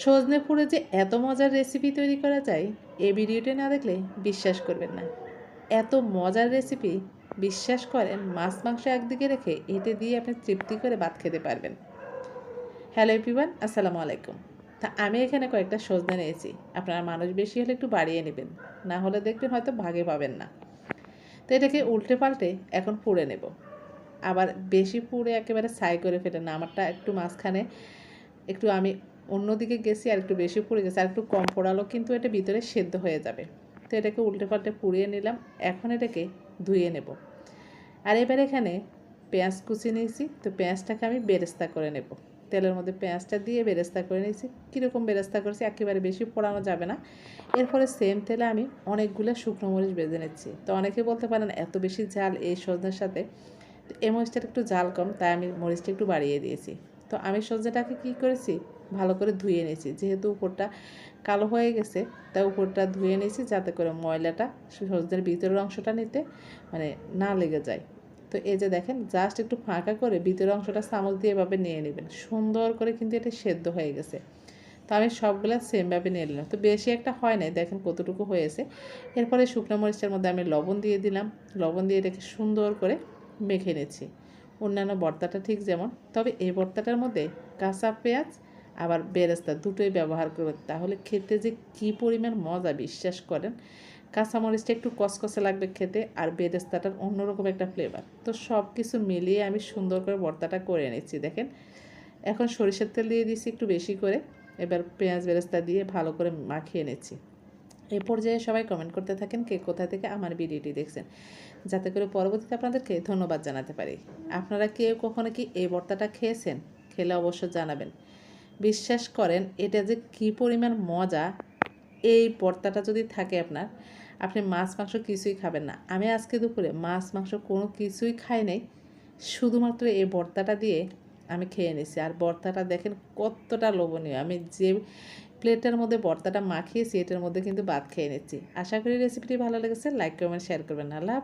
সজনে ফুলে যে এত মজার রেসিপি তৈরি করা যায় এই ভিডিওটি না দেখলে বিশ্বাস করবেন না। এত মজার রেসিপি বিশ্বাস করেন মাছ মাংস একদিকে রেখে এতে দিয়ে আপনি তৃপ্তি করে ভাত খেতে পারবেন। হ্যালো এভরিওয়ান আসসালামু আলাইকুম। তা আমি এখানে কয়েকটা সজনে নিয়েছি, আপনারা মানুষ বেশি হলে একটু বাড়িয়ে নেবেন, না হলে দেখবেন হয়তো ভাগে পাবেন না। তো এটাকে উল্টে পাল্টে এখন পুড়ে নেব। আবার বেশি পুড়ে একেবারে ছাই করে ফেলে না, আমারটা একটু মাঝখানে একটু আমি অন্যদিকে গেছি আর একটু বেশি পুড়ে গেছে, আর একটু কম পোড়ালো, কিন্তু এটা ভিতরে সেদ্ধ হয়ে যাবে। তো এটাকে উল্টে পাল্টে পুড়িয়ে নিলাম, এখন এটাকে ধুয়ে নেব। আর এবার এখানে পেঁয়াজ কুচি নিয়েছি, তো পেঁয়াজটাকে আমি বেরেস্তা করে নেব। তেলের মধ্যে পেঁয়াজটা দিয়ে বেরেস্তা করে নিয়েছি। কীরকম বেরেস্তা করেছি একেবারে বেশি পোড়ানো যাবে না। এরপরে সেম তেলে আমি অনেকগুলো শুকনো মরিচ বেজে নিচ্ছি। তো অনেকে বলতে পারেন, এত বেশি ঝাল এই সজনের সাথে? এই মরিচটার একটু ঝাল কম, তাই আমি মরিচটা একটু বাড়িয়ে দিয়েছি। তো আমি সজনেটাকে কী করেছি? ভালো করে ধুয়ে নিয়েছি যেহেতু উপরটা কালো হয়ে গেছে, তাই উপরটা ধুয়ে নিয়েছি যাতে করে ময়লাটা সজনের ভিতরের অংশটা নিতে মানে না লেগে যায়। তো এই যে দেখেন জাস্ট একটু ফাঁকা করে ভিতরের অংশটা চামচ দিয়ে এভাবে নিয়ে নেবেন। সুন্দর করে কিন্তু এটা সেদ্ধ হয়ে গেছে। তো আমি সবগুলো সেমভাবে নিয়ে নিলাম। তো বেশি একটা হয় নাই, দেখেন কতটুকু হয়েছে। এরপরে শুকনো মরিচের মধ্যে আমি লবণ দিয়ে দিলাম। লবণ দিয়ে এটাকে সুন্দর করে মেখে নিচ্ছি। অন্যান্য ভর্তাটা ঠিক যেমন। তবে এই ভর্তাটার মধ্যে কাঁচা পেঁয়াজ আবার বেরেস্তা দুটোই ব্যবহার করবেন। তাহলে খেতে যে কী পরিমাণ মজা, বিশ্বাস করেন? কাঁচামরিচটা একটু কসকসে লাগবে খেতে আর বেরেস্তাটার অন্যরকম একটা ফ্লেভার তো সব কিছু মিলিয়ে আমি সুন্দর করে ভর্তাটা করে নিচ্ছি, দেখেন। এখন সরিষার তেল দিয়ে দিয়েছি একটু বেশি করে। এবার পেঁয়াজ বেরেস্তা দিয়ে ভালো করে মাখিয়ে নিচ্ছি। এই পর্যায়ে সবাই কমেন্ট করতে থাকেন কে কোথা থেকে আমার ভিডিওটি দেখছেন। যাতে করে পরবর্তীতে আপনাদেরকে ধন্যবাদ জানাতে পারি। আপনারা কেউ কখনো কি এই ভর্তাটা খেয়েছেন? খেলে অবশ্য জানাবেন। বিশ্বাস করেন, এটা যে কী পরিমাণ মজা, এই ভর্তাটা যদি থাকে আপনার, আপনি মাছ, মাংস কিছুই খাবেন না। আমি আজকে দুপুরে মাছ, মাংস কোনো কিছুই খাই নাই। শুধুমাত্র এই ভর্তাটা দিয়ে আমি খেয়ে নিছি। আর ভর্তাটা দেখেন কতটা লোভনীয়। আমি যে প্লেটের মধ্যে ভর্তাটা মাখিয়েছি, এটার মধ্যে কিন্তু ভাত খেয়ে নিচ্ছি। আশা করি রেসিপিটি ভালো লেগেছে লাইক কমেন্ট শেয়ার করবেন। আল্লাহ।